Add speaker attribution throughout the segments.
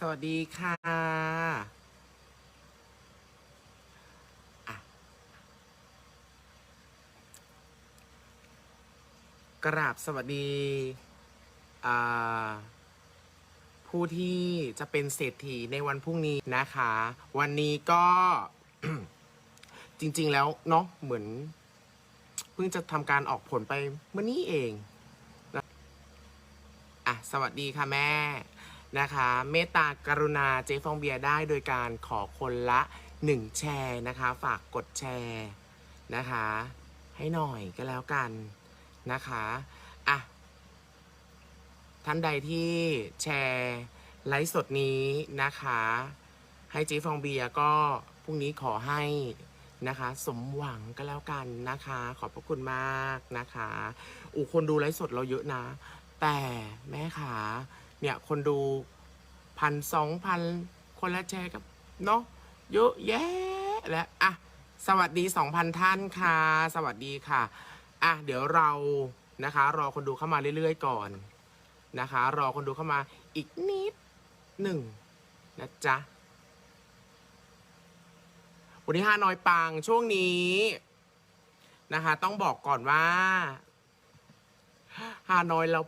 Speaker 1: สวัสดีค่ะะกราบสวัสดี ผู้ที่จะเป็นเศรษฐีในวันพรุ่งนี้นะคะ วันนี้ก็จริง ๆ แล้วเนาะเหมือน เพิ่งจะทำการออกผลไปเมื่อนี้เองนะอะสวัสดีค่ะแม่ นะคะ เมตตากรุณาเจฟองเบียร์ได้โดยการขอคนละหนึ่งแชร์นะคะ ฝากกดแชร์นะคะ ให้หน่อยก็แล้วกันนะคะอะท่านใดที่แชร์ไลฟ์สดนี้นะคะ ให้เจฟองเบียร์ก็พรุ่งนี้ขอให้นะคะ สมหวังก็แล้วกันนะคะ ขอบพระคุณมากนะคะอูคนดูไลฟ์สดเราเยอะนะ แต่แม่ขา เนี่ยคนดูพันสองพันคนละแชร์กับเนาะเยอะแยะและอะสวัสดีสองพันท่านค่ะ สวัสดีค่ะอะเดี๋ยวเรานะคะ รอคนดูเข้ามาเรื่อยๆก่อนนะคะ รอคนดูเข้ามาอีกนิดหนึ่งนะจ๊ะวันนี้ฮาน้อยปังช่วงนี้นะคะ ต้องบอกก่อนว่าฮาน้อยเรา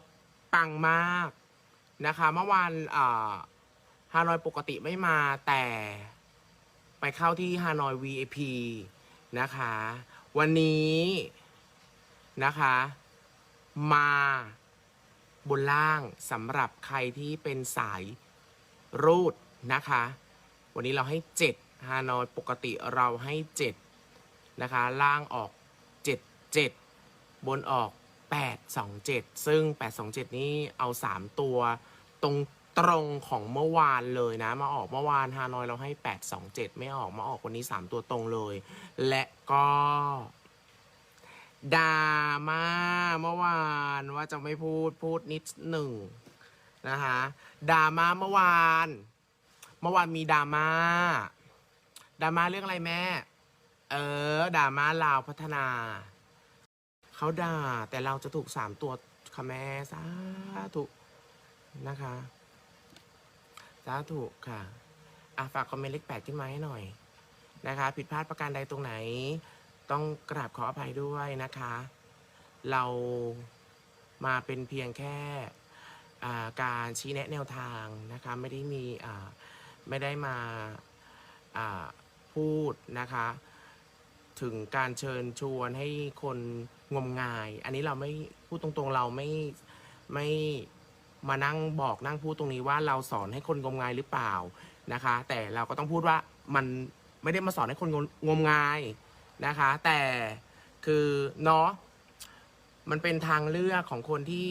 Speaker 1: ปังมาก นะคะ เมื่อวานฮานอยปกติไม่มาแต่ไปเข้าที่ฮานอย VIP นะคะ วันนี้นะคะ มาบนล่างสำหรับใครที่เป็นสายรูดนะคะ วันนี้เราให้เจ็ดฮานอยปกติเราให้เจ็ดนะคะ ล่างออกเจ็ดเจ็ดบนออก 827 ซึ่ง 827 นี่เอา 3 ตัวตรงตรงของเมื่อวานเลยนะ มาออกเมื่อวานฮานอยเราให้ 827 ไม่ออกมาออกวันนี้ 3 ตัวตรงเลย และก็ดราม่าเมื่อวานว่าจะไม่พูดพูดนิดหนึ่งนะคะดราม่าเมื่อวาน เมื่อวานมีดราม่าดราม่าเรื่องอะไรแม่ เออดราม่าลาวพัฒนา เขาด่า แต่เราจะถูกสามตัวคะแม่สาธุนะคะ สาธุค่ะอะฝากคอมเมนต์เลขแปดขึ้นมาให้หน่อยนะคะ ผิดพลาดประการใดตรงไหน ต้องกราบขออภัยด้วยนะคะ เรามาเป็นเพียงแค่การชี้แนะแนวทางนะคะ ไม่ได้มีไม่ได้มาพูดนะคะ ถึงการเชิญชวนให้คน งมงาย อันนี้เราไม่พูดตรงๆเราไม่ไม่มานั่งบอกนั่งพูดตรงนี้ว่าเราสอนให้คนงมงายหรือเปล่านะคะ แต่เราก็ต้องพูดว่ามันไม่ได้มาสอนให้คนงมงายนะคะ แต่คือเนาะมันเป็นทางเลือกของคนที่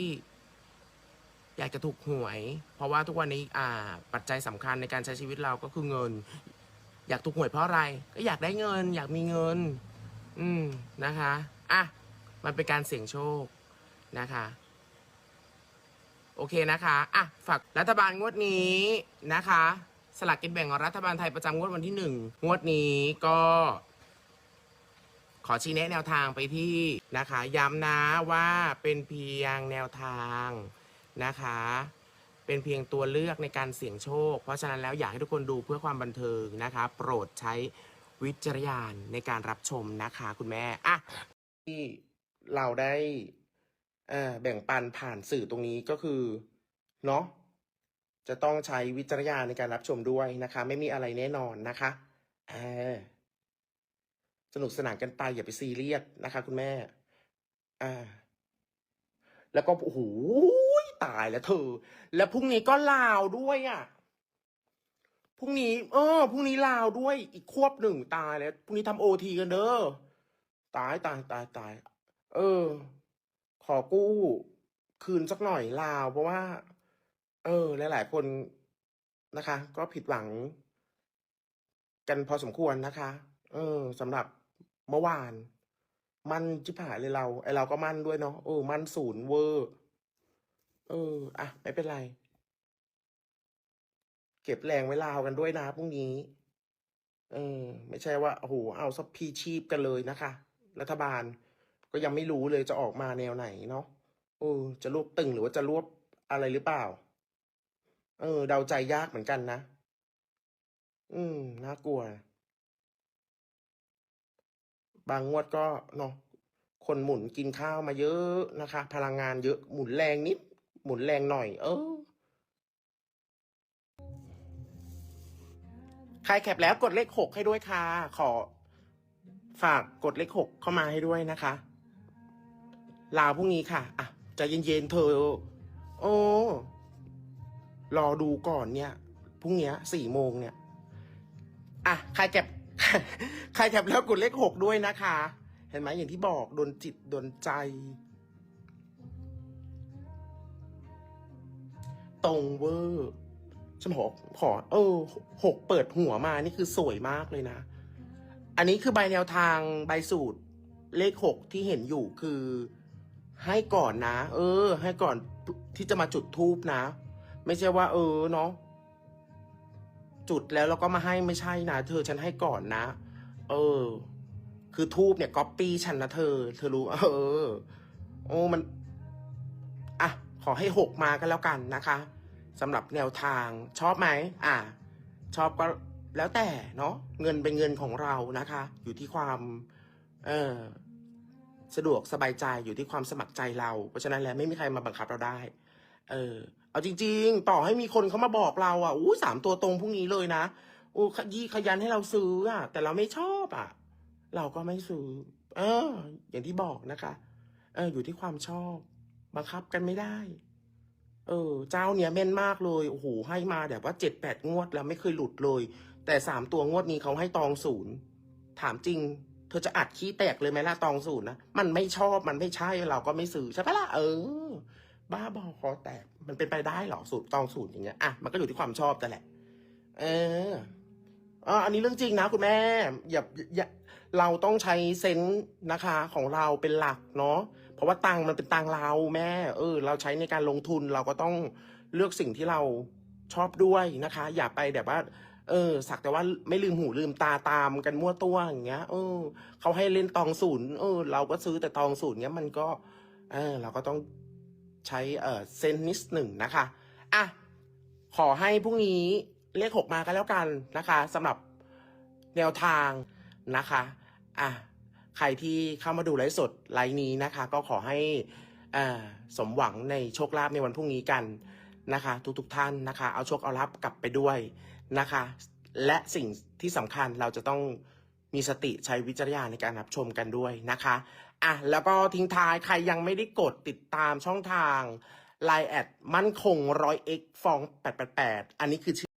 Speaker 1: อยากจะถูกหวย เพราะว่าทุกวันนี้อ่าปัจจัยสำคัญในการใช้ชีวิตเราก็คือเงิน อยากถูกหวยเพราะอะไร ก็อยากได้เงิน อยากมีเงิน อืมนะคะ อะ มันเป็นการเสี่ยงโชคนะคะ โอเคนะคะอะฝากรัฐบาลงวดนี้นะคะ สลากกินแบ่งของรัฐบาลไทยประจำงวดวันที่หนึ่งงวดนี้ก็ ขอชี้แนะแนวทางไปที่นะคะ ย้ำนะว่าเป็นเพียงแนวทางนะคะ เป็นเพียงตัวเลือกในการเสี่ยงโชค เพราะฉะนั้นแล้วอยากให้ทุกคนดูเพื่อความบันเทิงนะคะ โปรดใช้วิจารณญาณในการรับชมนะคะ คุณแม่อะที่ เราได้อ่อแบ่งปันผ่านสื่อตรงนี้ก็คือเนาะจะต้องใช้วิจารณญาณในการรับชมด้วยนะคะ ไม่มีอะไรแน่นอนนะคะสนุกสนานกันไปอย่าไปซีเรียสนะคะ คุณแม่ อ่า แล้วก็โอ้โหตายแล้วเธอ แล้วพรุ่งนี้ก็ลาวด้วยอะพรุ่งนี้ เออพรุ่งนี้ลาวด้วยอีกควบหนึ่งตายแล้วพรุ่งนี้ทำโอทีกันเด้อตายตายตายตาย เออ ขอกู้ คืนสักหน่อยลาว เพราะว่า เออ หลาย ๆ คนนะคะ ก็ผิดหวัง กันพอสมควรนะคะ เออสำหรับเมื่อวาน มันจิบหายเลยเรา ไอเราก็มั่นด้วยเนาะเออ มั่นศูนย์เวอร์ เออ อะ ไม่เป็นไร เก็บแรงไว้ลาวกันด้วยนะพรุ่งนี้ เออ ไม่ใช่ว่าโอ้โหเอาซับพีชีพกันเลยนะคะ รัฐบาล ก็ยังไม่รู้เลยจะออกมาแนวไหนเนาะเออ จะรวบตึงหรือว่าจะรวบอะไรหรือเปล่า เออ เดาใจยากเหมือนกันนะ อืม น่ากลัว บางงวดก็เนาะคนหมุนกินข้าวมาเยอะนะคะ พลังงานเยอะหมุนแรงนิด หมุนแรงหน่อย เออใครแคปแล้วกดเลขหกให้ด้วยค่ะ ขอฝากกดเลขหกเข้ามาให้ด้วยนะคะ ลาพรุ่งนี้ค่ะ อะใจเย็นๆเธอ โอ้รอดูก่อนเนี่ยพรุ่งนี้สี่โมงเนี่ย อะใครแคปใครแคปแล้วกดเลขหกด้วยนะคะ เห็นไหมอย่างที่บอกโดนจิตโดนใจ ตรงเวอร์ฉันขอขอ เออหกเปิดหัวมานี่คือสวยมากเลยนะ อันนี้คือใบแนวทางใบสูตรเลขหกที่เห็นอยู่คือ ให้ก่อนนะ เออ ให้ก่อนที่จะมาจุดทูบนะ ไม่ใช่ว่า เออเนาะจุดแล้วเราก็มาให้ไม่ใช่นะเธอฉันให้ก่อนนะ เออ คือทูบเนี่ยก๊อปปี้ฉันนะเธอ เธอรู้ เออ โอ้มันอะขอให้หกมากันแล้วกันนะคะสำหรับแนวทางชอบไหมอะชอบก็แล้วแต่เนาะเงินเป็นเงินของเรานะคะ อยู่ที่ความ เออ สะดวกสบายใจอยู่ที่ความสมัครใจเรา เพราะฉะนั้นแล้วไม่มีใครมาบังคับเราได้ เออ เอาจริง ๆ ต่อให้มีคนเขามาบอกเราอะอู้สามตัวตรงพรุ่งนี้เลยนะอู้ขยี้ขยันให้เราซื้ออะ แต่เราไม่ชอบอะ เราก็ไม่ซื้อ เออ อย่างที่บอกนะคะ เออ อยู่ที่ความชอบ บังคับกันไม่ได้ เออ เจ้าเนี้ยแม่นมากเลยโอ้โหให้มาแบบว่าเจ็ดแปดงวดแล้วไม่เคยหลุดเลย แต่สามตัวงวดนี้เขาให้ตองศูนย์ถามจริง เธอจะอัดขี้แตกเลยไหมล่ะตองศูนย์นะ มันไม่ชอบมันไม่ใช่เราก็ไม่ซื้อใช่ปะล่ะเออ บ้าบอคอแตก มันเป็นไปได้หรอสูตรตองศูนย์อย่างเงี้ยอะมันก็อยู่ที่ความชอบแต่แหละ เอออ๋ออันนี้เรื่องจริงนะคุณแม่ อย่าอย่าเราต้องใช้เซนส์นะคะของเราเป็นหลักเนาะเพราะว่าตังค์มันเป็นตังค์เราแม่ เออ เราใช้ในการลงทุนเราก็ต้องเลือกสิ่งที่เราชอบด้วยนะคะ อย่าไปแบบว่า เออ สักแต่ว่าไม่ลืมหูลืมตาตามกันมั่วตัวอย่างเงี้ย เออเขาให้เล่นตองศูนย์เออ เราก็ซื้อแต่ตองศูนย์เงี้ยมันก็ เออ เราก็ต้องใช้เออเซนนิดหนึ่งนะคะอะขอให้พรุ่งนี้เลขหกมากันแล้วกันนะคะสำหรับแนวทางนะคะอะใครที่เข้ามาดูไลฟ์สดไลฟ์นี้นะคะ ก็ขอให้อ่าสมหวังในโชคลาภในวันพรุ่งนี้กัน นะคะ ทุกๆทท่านนะคะ เอาโชคเอาลัพกลับไปด้วยนะคะ และสิ่งที่สำคัญเราจะต้องมีสติใช้วิจารณญาณในการรับชมกันด้วยนะคะอะแล้วก็ทิ้งท้ายใครยังไม่ได้กดติดตามช่องทาง Line แอดมั่นคงร้อยเอ็กฟองแปดแปดแปดอันนี้คือชื่อ